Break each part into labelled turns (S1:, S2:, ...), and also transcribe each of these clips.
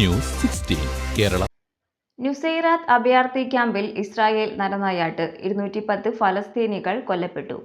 S1: News sixteen Kerala.
S2: Nuseirat അഭയാർത്ഥി ക്യാമ്പിൽ Israel നരനായാട്ട്. ഇരുന്നൂറ്റി പത്ത് ഫലസ്തീനികൾ കൊല്ലപ്പെട്ടു.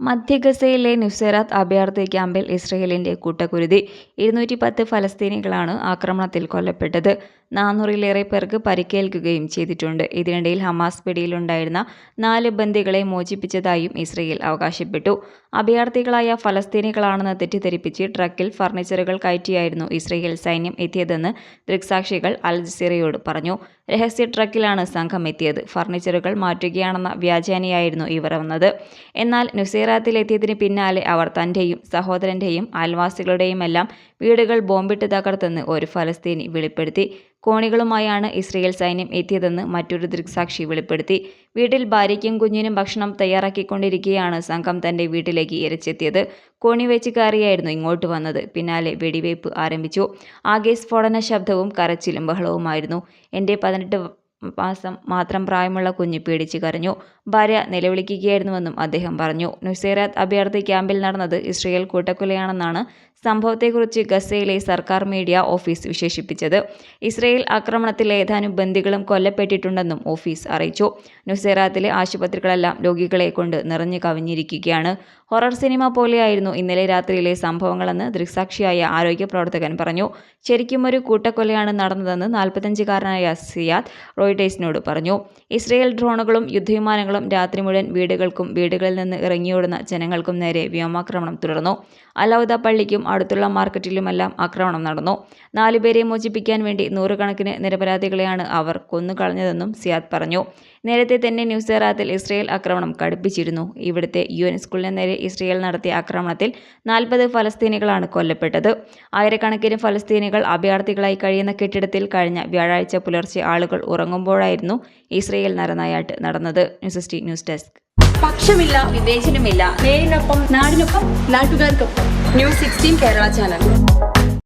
S2: മധ്യ ഗസയിലെ നുസൈറാത്ത് അഭയാർത്ഥി ക്യാമ്പിൽ ഇസ്രയേലിന്റെ കൂട്ടക്കുരുതി. ഇരുന്നൂറ്റി പത്ത് ഫലസ്തീനികളാണ് ആക്രമണത്തിൽ കൊല്ലപ്പെട്ടത്. നാനൂറിലേറെ പേർക്ക് പരിക്കേൽക്കുകയും ചെയ്തിട്ടുണ്ട്. ഇതിനിടയിൽ ഹമാസ് പിടിയിലുണ്ടായിരുന്ന നാല് ബന്ദികളെ മോചിപ്പിച്ചതായും ഇസ്രയേൽ അവകാശപ്പെട്ടു. അഭയാർത്ഥികളായ ഫലസ്തീനികളാണെന്ന് തെറ്റിദ്ധരിപ്പിച്ച് ട്രക്കിൽ ഫർണിച്ചറുകൾ കയറ്റിയായിരുന്നു ഇസ്രയേൽ സൈന്യം എത്തിയതെന്ന് ദൃക്സാക്ഷികൾ അൽ ജസീറയോട് പറഞ്ഞു. രഹസ്യ ട്രക്കിലാണ് സംഘം എത്തിയത്. ഫർണിച്ചറുകൾ മാറ്റുകയാണെന്ന വ്യാജേനയായിരുന്നു ഇവർ വന്നത്. എന്നാൽ നുസീറാത്തിലെത്തിയതിന് പിന്നാലെ അവർ തന്റെയും സഹോദരന്റെയും അയൽവാസികളുടെയുമെല്ലാം വീടുകൾ ബോംബിട്ട് തകർത്തെന്ന് ഒരു ഫലസ്തീനി വെളിപ്പെടുത്തി. കോണികളുമായാണ് ഇസ്രയേൽ സൈന്യം എത്തിയതെന്ന് മറ്റൊരു ദൃക്സാക്ഷി വെളിപ്പെടുത്തി. വീട്ടിൽ ഭാര്യയ്ക്കും കുഞ്ഞിനും ഭക്ഷണം തയ്യാറാക്കിക്കൊണ്ടിരിക്കെയാണ് സംഘം തന്റെ വീട്ടിലേക്ക് ഇരച്ചെത്തിയത് കോണി വെച്ച് കയറിയായിരുന്നു ഇങ്ങോട്ട് വന്നത്. പിന്നാലെ വെടിവയ്പ് ആരംഭിച്ചു. ആകെ സ്ഫോടന ശബ്ദവും കരച്ചിലും ബഹളവുമായിരുന്നു. എന്റെ പതിനെട്ട് മാസം മാത്രം പ്രായമുള്ള കുഞ്ഞ് പേടിച്ച് കരഞ്ഞു. ഭാര്യ നിലവിളിക്കുകയായിരുന്നുവെന്നും അദ്ദേഹം പറഞ്ഞു. നുസൈറാത്ത് അഭയാർത്ഥി ക്യാമ്പിൽ നടന്നത് ഇസ്രയേൽ കൂട്ടക്കൊലയാണെന്നാണ് സംഭവത്തെക്കുറിച്ച് ഗസയിലെ സർക്കാർ മീഡിയ ഓഫീസ് വിശേഷിപ്പിച്ചത്. ഇസ്രയേൽ ആക്രമണത്തിൽ ഏതാനും ബന്ദികളും കൊല്ലപ്പെട്ടിട്ടുണ്ടെന്നും ഓഫീസ് അറിയിച്ചു. നുസൈറാത്തിലെ ആശുപത്രികളെല്ലാം രോഗികളെ കൊണ്ട് നിറഞ്ഞു കവിഞ്ഞിരിക്കുകയാണ്. ഹൊറർ സിനിമ പോലെയായിരുന്നു ഇന്നലെ രാത്രിയിലെ സംഭവങ്ങളെന്ന് ദൃക്സാക്ഷിയായ ആരോഗ്യ പ്രവർത്തകൻ പറഞ്ഞു. ശരിക്കും ഒരു കൂട്ടക്കൊലയാണ് നടന്നതെന്ന് നാൽപ്പത്തഞ്ചുകാരനായ സിയാദ് റോയിഡേഴ്സിനോട് പറഞ്ഞു. ഇസ്രയേൽ ഡ്രോണുകളും യുദ്ധവിമാനങ്ങളും രാത്രി മുഴുവൻ വീടുകൾക്കും വീടുകളിൽ നിന്ന് ഇറങ്ങിയോടുന്ന ജനങ്ങൾക്കും നേരെ വ്യോമാക്രമണം തുടർന്നു. അലൗദ പള്ളിക്കും അടുത്തുള്ള മാർക്കറ്റിലുമെല്ലാം ആക്രമണം നടന്നു. നാലുപേരെ മോചിപ്പിക്കാൻ വേണ്ടി നൂറുകണക്കിന് നിരപരാധികളെയാണ് അവർ കൊന്നുകളഞ്ഞതെന്നും സിയാദ് പറഞ്ഞു. നേരത്തെ തന്നെ ന്യൂസെറാത്തിൽ ഇസ്രയേൽ ആക്രമണം കടുപ്പിച്ചിരുന്നു. ഇവിടുത്തെ യു എൻ സ്കൂളിന് നേരെ ഇസ്രയേൽ നടത്തിയ ആക്രമണത്തിൽ നാൽപ്പത് ഫലസ്തീനികളാണ് കൊല്ലപ്പെട്ടത്. ആയിരക്കണക്കിന് ഫലസ്തീനികൾ അഭയാർത്ഥികളായി കഴിയുന്ന കെട്ടിടത്തിൽ കഴിഞ്ഞ വ്യാഴാഴ്ച പുലർച്ചെ ആളുകൾ ഉറങ്ങുമ്പോഴായിരുന്നു ഇസ്രയേൽ നരനായാട്ട് നടന്നത്. News T news desk.
S3: പക്ഷമില്ല വിവേചനമില്ല. നേരിനൊപ്പം നാടിനൊപ്പം നാട്ടുകാർക്കൊപ്പം. News sixteen Kerala channel.